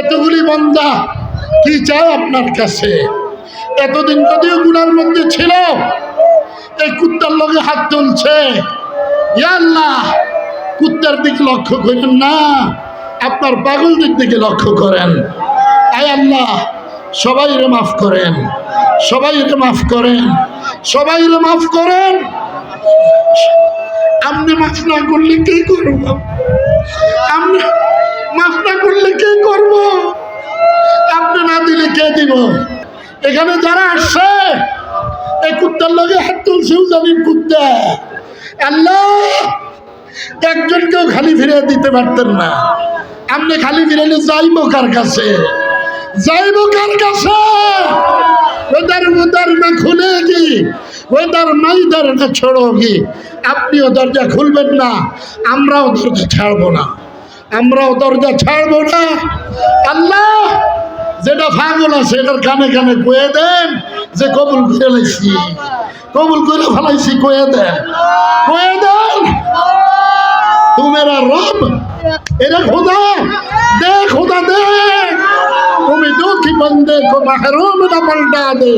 এতগুলি বন্দা কি চায় আপনার কাছে? এতদিন যদিও গুনার মধ্যে ছিল, এই কুত্তার লগে হাত তুলছে। আল্লাহ, কুত্তার দিকে লক্ষ্য করেন না, আপনার পাগলদের দিকে লক্ষ্য করেন। আয় আল্লাহ সবাই রে মাফ করেন সবাই রে মাফ করেন সবাই রে মাফ করেন। আপনি মাফ না করলে কি করব? আপনি মাফ না করলে কি করব? আপনি না দিলে কে দিব? এখানে যারা আসছে, এই কুত্তার লগে হাত তুলছেও জানেন কুত্তা। আল্লাহ, একজনকেও খালি ফিরে দিতে পারতেন না। আপনি খালি ফিরালে যাইব কার কাছে? যাইব কার কাছে? ওদার উদার না খুলেগি ওদার মাইদার না ছোড়োগি আপনিও দরজা খুলবেন না, আমরাও দরজা ছাড়বো না। আমরাও দরজা ছাড়বো না। আল্লাহ, যেটা ফাগল আছে এটার কানে কানে কয়ে দেন যে কবুল ফেলেছি কবুল করে ফেলাইছি, কয়ে দেন। কয়ে দেন, তুমেরা রব, এরা খোদা, দে খোদা, দে। তুমি দুঃখী বন্দে মাহরুম না পাল্টা দে।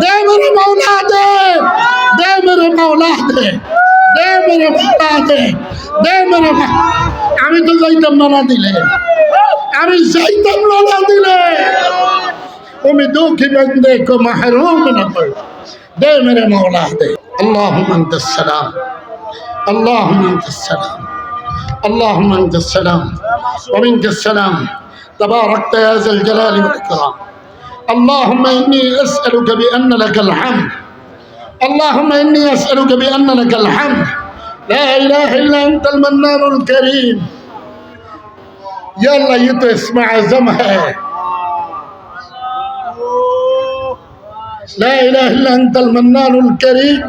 দে মেরে মাওলা দে দে মেরে মাওলা দে দে মেরে মাওলা দে দে মেরে মাওলা আমি তো যাইতাম না না দিলে আমি যাইতাম না না দিলে তুমি দুঃখী বন্দে কো মাহরুম না কর দে মেরে মৌলা দে اللهم انت السلام اللهم انت السلام اللهم انت السلام ومنك السلام تباركت يا ذا الجلال والاكرام اللهم اني اسالك بان لك الحمد اللهم إني أسألك بأن لك الحمد لا إله إلا أنت المنان الكريم يلا يطرس اسمع زمها. لا إله إلا أنت المنان الكريم.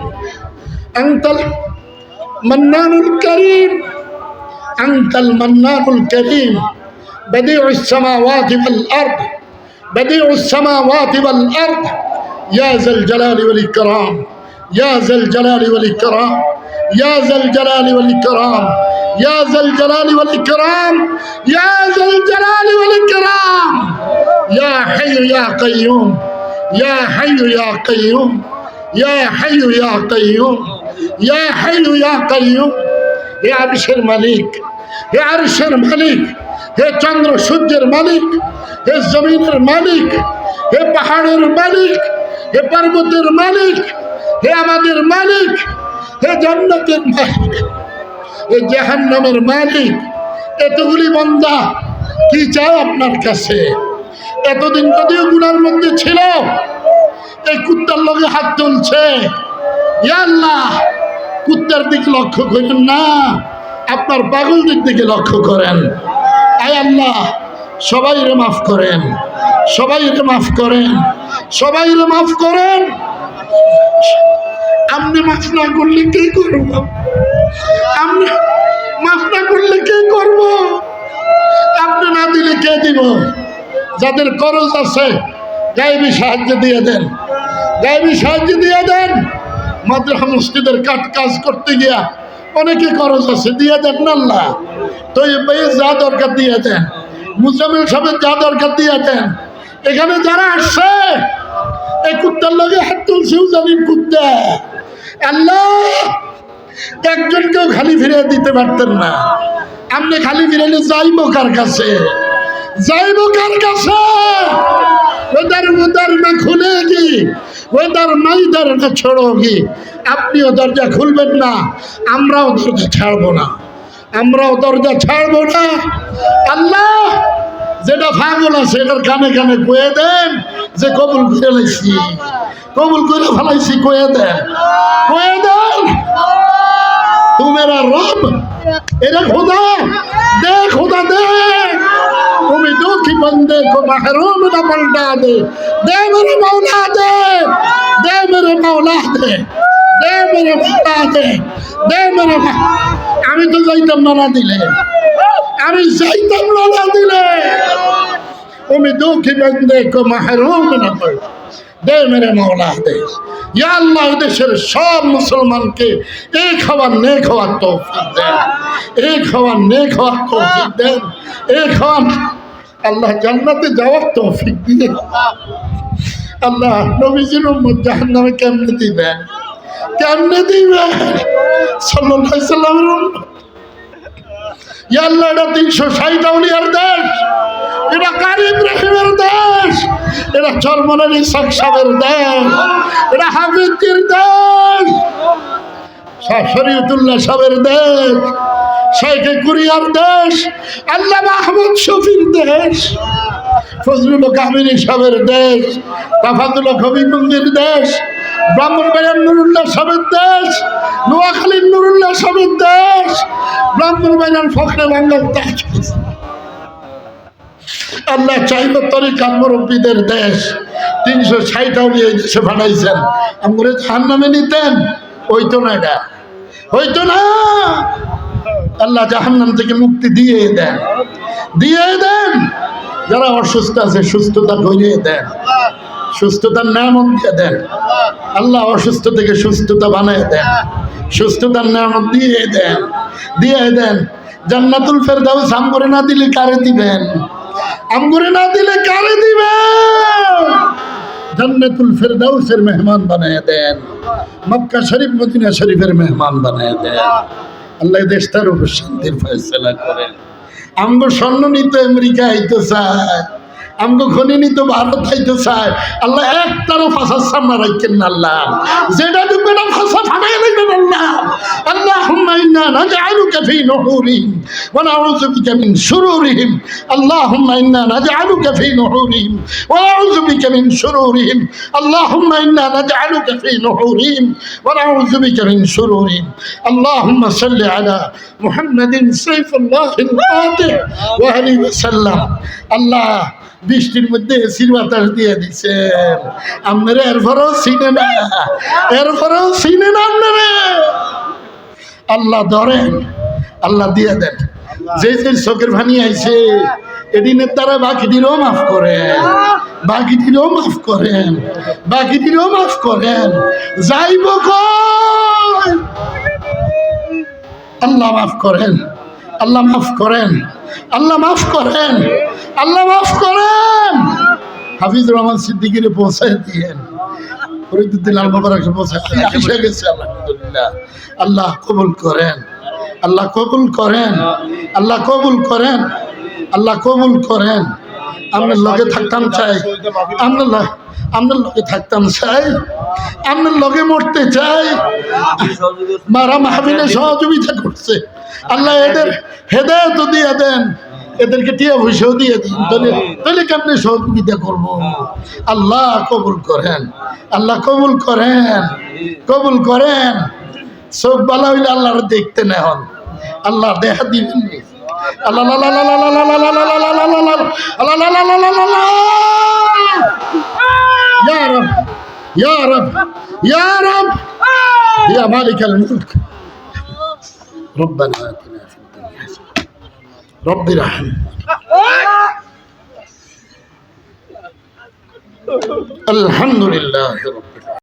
أنت المنان الكريم. أنت المنان الكريم. بديع السماوات والأرض. بديع السماوات والأرض. يا ذا الجلال والإكرام. يا ذا الجلال والإكرام. يا ذا الجلال والإكرام. يا ذا الجلال والإكرام يا ذا الجلال والإكرام. يا حي يا قيوم يا حي يا قيوم يا حي يا قيوم يا حي يا قيوم. يا عرش الملك يا عرش الملك يا تندر شد الملك يا زمين الملك يا بحر الملك يا بربط الملك يا عمد الملك يا جنة الملك মালিক হে জাহান্নামের মালিক। এতগুলি বন্দা কি চায় আপনার কাছে? এতদিন যদিও গুণার মধ্যে ছিল, এই কুত্তার লগে হাত তুলছে। আল্লাহ, কুত্তার দিকে লক্ষ্য করেন না, আপনার পাগল দিক দিকে লক্ষ্য করেন। আয় আল্লাহ সবাই রে মাফ করেন সবাই রে মাফ করেন সবাই রে মাফ করেন। আপনি মাফ না করলে কি করব? আপনি মাফ না করলে কি করব? আপনি না দিলে কে দিব? যাদের করজ আছে গায়েবী সাহায্য দিয়ে দেন। গায়েবী সাহায্য দিয়ে দেন। মাদ্রাসা মসজিদের কাট কাজ করতে গিয়া অনেকে খরচ আছে, দিয়ে দেন আল্লাহ। তো এই যা দরকার দিয়ে দেন। মুজামিল সাহেবের যা দরকার দিয়ে দেন। এখানে যারা আসছে, এই কুত্তার লগে হাত তুলছেও জানেন কুত্তা। আল্লাহ! একজনকেও খালি ফিরে দিতে পারতেন না। আপনি খালি ফিরালে যাইব কার কাছে? যাইব কার কাছে? ওদার উদার না খুলে কি? ওদার মাইদার না ছোড়োগি আপনিও দরজা খুলবেন না, আমরাও দরজা ছাড়বো না। আমরাও দরজা ছাড়বো না। আল্লাহ, যেটা ফাগল আছে এটার কানে কানে কয়ে দেন যে কবুল করে লাইছি। কবুল করে ফেলাইছি, কয়ে দেন। কয়ে দেন। तू मेरा रब एरे खुदा दे खुदा दे उम्मीदों की बंदे को महरूम न पलटा दे दे मेरे मौला दे दे मेरे मौला दे दे मेरे मौला दे दे मेरे मौ- আমি তো যাইতাম না না দিলে আমি যাইতাম না না দিলে उम्मीदों की बंदे को महरूम न कर দে মেরে মৌলা দে আল্লাহ দেশের সব মুসলমানকে এক হওয়ার নেক হওয়ার তৌফিক দেন। এক হওয়ার নেক হওয়ার তৌফিক দেন। এক হওয়ার আল্লাহ জান্নাতে যাওয়ার তৌফিক দিয়ে। আল্লাহ নবীজির জাহান্নামে কেমনে দিবেন? কেমনে দিবেন? সাল্লাল্লাহু আলাইহি সাল্লামের উম্মত। আউলিয়ার দেশ। এটা কারি ইব্রাহিমের দেশ। এটা চরমনার ইসাক সাহেবের দেশ। এটা হাফিজির দেশ। শরীয়তুল্লাহ সাহেবের দেশ। শেখে কুরিয়ার দেশ। আল্লাহ মাহমুদ শফির দেশ। ফজলুল কামিনী সাহেবের দেশ। রাফাতুল কবিগঞ্জের দেশ। ব্রাহ্মণবাড়িয়ার নুরুল্লাহ সাহেবের দেশ। নোয়াখালীর নুরুল্লাহ সাহেবের দেশ। ব্রাহ্মণবাড়িয়ার ফখরে বাংলার দেশ। আল্লাহ চাইব তরিকার মুরব্বীদের দেশ। তিনশো ষাট আউলি এই দেশে বানাইছেন। আমরা জাহান নামে নিতেন। হইতো না এটা। হইতো না। আল্লাহ জাহান্নাম থেকে মুক্তি দিয়ে দেন। দিয়ে দেন। যারা অসুস্থ আছে, সুস্থতা করিয়ে দেন। সুস্থতার নামত দিয়ে দেন। আল্লাহ অসুস্থ থেকে সুস্থতা বানিয়ে দেন। সুস্থতার নামত দিয়ে দেন। দিয়ে দেন। জান্নাতুল ফেরদাউস আম করে না দিলে কারে দিবেন? আম করে না দিলে কারে দিবে? জান্নাতুল ফেরদাউসের মেহমান বানিয়ে দেন। মক্কা শরীফ, মদিনা শরীফের মেহমান বানিয়ে দেন। আল্লাহ দেশটার উপর শান্তির ফয়সলা করেন। আমগো স্বর্ণ নিতে আমেরিকা আইতে চায়। আমগো ঘনিনি তো ভারত খাইতে চায়। আল্লাহ একটারও ফাঁসার সামনে রাখেন না আল্লাহ। যেটা ডুববে না ফাঁসা ফাটাই লাগবেন আল্লাহ আল্লাহ। হুমাইনা না যে আলু কাফি নহরিম ওনা অজুবি কামিন সুরুরিহিম আল্লাহ হুমাইনা না যে আলু কাফি নহরিম ওনা অজুবি কামিন সুরুরিহিম আল্লাহ হুমাইনা না যে আলু কাফি নহরিম ওনা অজুবি কামিন সুরুরিহিম আল্লাহ صل على محمد سيف الله القاطع وآله وسلم الله বৃষ্টির মধ্যে এসির বাতাস দিয়ে দিচ্ছেন আপনারা এরপরেও চিনে না। এরপরেও চিনে না আপনারা আল্লাহ ধরেন, আল্লাহ দিয়ে দেন। যে যে চোখের ভানি আইছে এদিনের দ্বারা বাকিটিরও মাফ করেন। বাকিটিরও মাফ করেন। বাকিটিরও মাফ করেন। যাইব আল্লাহ মাফ করেন। আল্লাহ মাফ করেন। আল্লাহ মাফ করেন। আল্লাহ মাফ করেন। হাফিজ রহমান সিদ্দিকির পৌঁছায় দিয়েন। ফরিদুদ্দিন আল মোবারক পৌঁছায় এসে গেছে আলহামদুলিল্লাহ। আল্লাহ কবুল করেন। আল্লাহ কবুল করেন। আল্লাহ কবুল করেন। আল্লাহ কবুল করেন। আপনার লগে থাকতাম চাই। আপনার আপনার লগে থাকতাম চাই। আপনার লগে মরতে চাই। মারা মাহবিলে সহযোগিতা করছে। আল্লাহ এদের হেদায়ত দিয়ে দেন। এদেরকে টিয়া পয়সাও দিয়ে দিন তাহলে তাহলে কেমনি সহযোগিতা করব আল্লাহ কবুল করেন আল্লাহ কবুল করেন কবুল করেন চোখ বালা হইলে আল্লাহর দেখতে না আল্লাহ দেখা দিবেন আল্লাহ يا رب رب ارحمنا الحمد لله رب